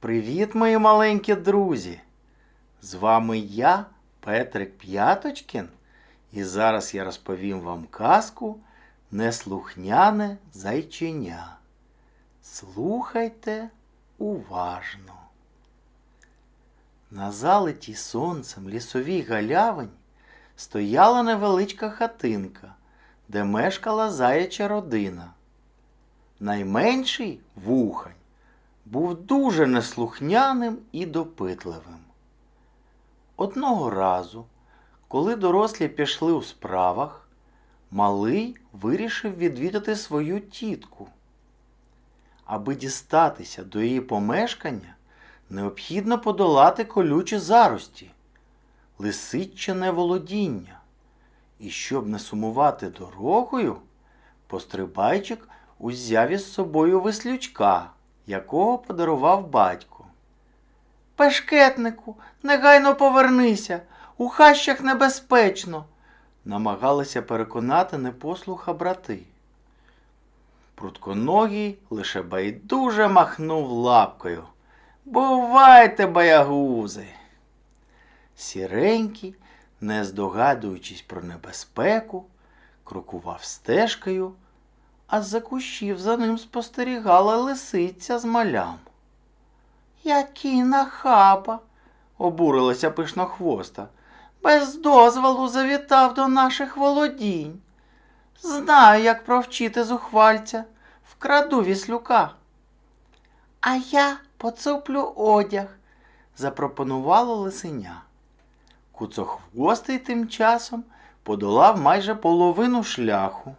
Привіт, мої маленькі друзі! З вами я, Петрик П'яточкін, і зараз я розповім вам казку Неслухняне зайченя. Слухайте уважно. На залитій сонцем лісовій галявині стояла невеличка хатинка, де мешкала заяча родина. Найменший вухань був дуже неслухняним і допитливим. Одного разу, коли дорослі пішли у справах, малий вирішив відвідати свою тітку. Аби дістатися до її помешкання, необхідно подолати колючі зарості, лисиччине володіння. І щоб не сумувати дорогою, пострибайчик узяв із собою веслючка, якого подарував батько. Пешкетнику, негайно повернися, у хащах небезпечно, намагалися переконати непослуха брати. Прутконогий лише байдуже махнув лапкою. Бувайте, боягузи! Сіренький, не здогадуючись про небезпеку, крокував стежкою, а з-за кущів за ним спостерігала лисиця з малям. Який нахаба, обурилася пишнохвоста. Без дозволу завітав до наших володінь. Знаю, як провчити зухвальця, вкраду віслюка. А я поцуплю одяг, запропонувало лисеня. Куцохвостий тим часом подолав майже половину шляху.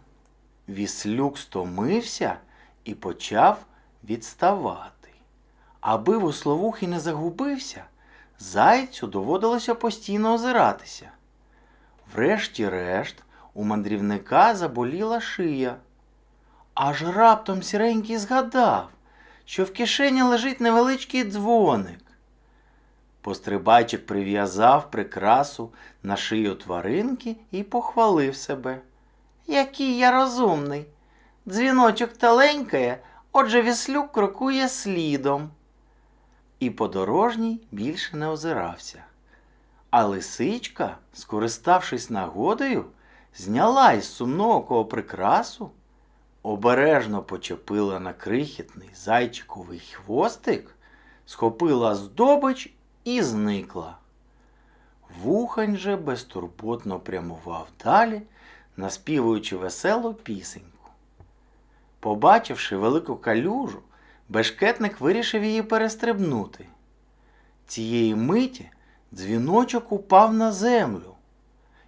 Віслюк стомився і почав відставати. Аби вусловухий не загубився, зайцю доводилося постійно озиратися. Врешті-решт, у мандрівника заболіла шия. Аж раптом сіренький згадав, що в кишені лежить невеличкий дзвоник. Пострибайчик прив'язав прикрасу на шию тваринки і похвалив себе. Який я розумний. Дзвіночок таленькає, отже віслюк крокує слідом. І подорожній більше не озирався. А лисичка, скориставшись нагодою, зняла із сумноокого прикрасу, обережно почепила на крихітний зайчиковий хвостик, схопила здобич і зникла. Вухань же безтурботно прямував далі, наспівуючи веселу пісеньку. Побачивши велику калюжу, бешкетник вирішив її перестрибнути. Цієї миті дзвіночок упав на землю.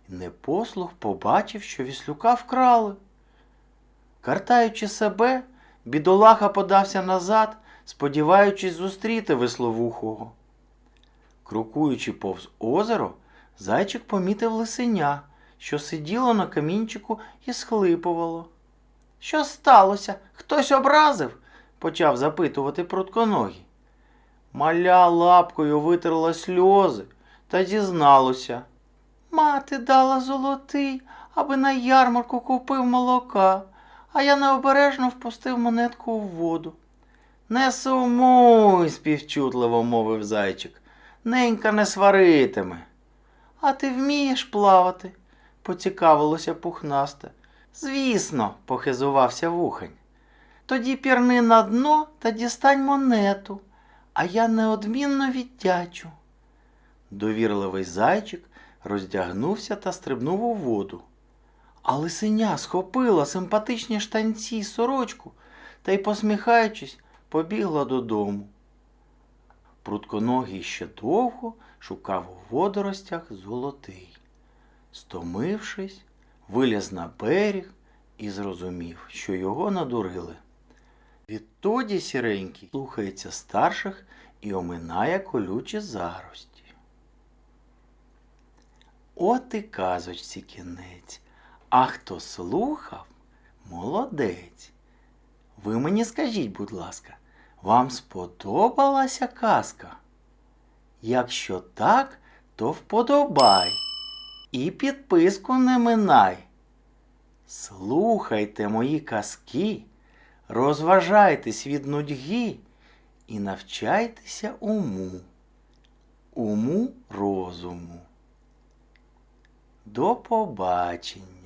Непослух побачив, що віслюка вкрали. Картаючи себе, бідолаха подався назад, сподіваючись зустріти весловухого. Крокуючи повз озеро, зайчик помітив лисеня, що сиділо на камінчику і схлипувало. Що сталося? Хтось образив? почав запитувати прутконогий. Маля лапкою витерла сльози та зізналося. Мати дала золотий, аби на ярмарку купив молока, а я необережно впустив монетку в воду. Не сумуй, співчутливо мовив зайчик. Ненька не сваритиме. А ти вмієш плавати? Поцікавилося пухнасте. Звісно, похизувався вухень. Тоді пірни на дно та дістань монету, а я неодмінно віддячу. Довірливий зайчик роздягнувся та стрибнув у воду. А лисеня схопила симпатичні штанці й сорочку та й, посміхаючись, побігла додому. Прутконогий ще довго шукав у водоростях золотий. Стомившись, виліз на берег і зрозумів, що його надурили. Відтоді сіренький слухається старших і оминає колючі зарості. От і казочці кінець, а хто слухав, молодець. Ви мені скажіть, будь ласка, вам сподобалася казка? Якщо так, то вподобай і підписку не минай. Слухайте мої казки, розважайтесь від нудьги і навчайтеся уму, уму розуму. До побачення.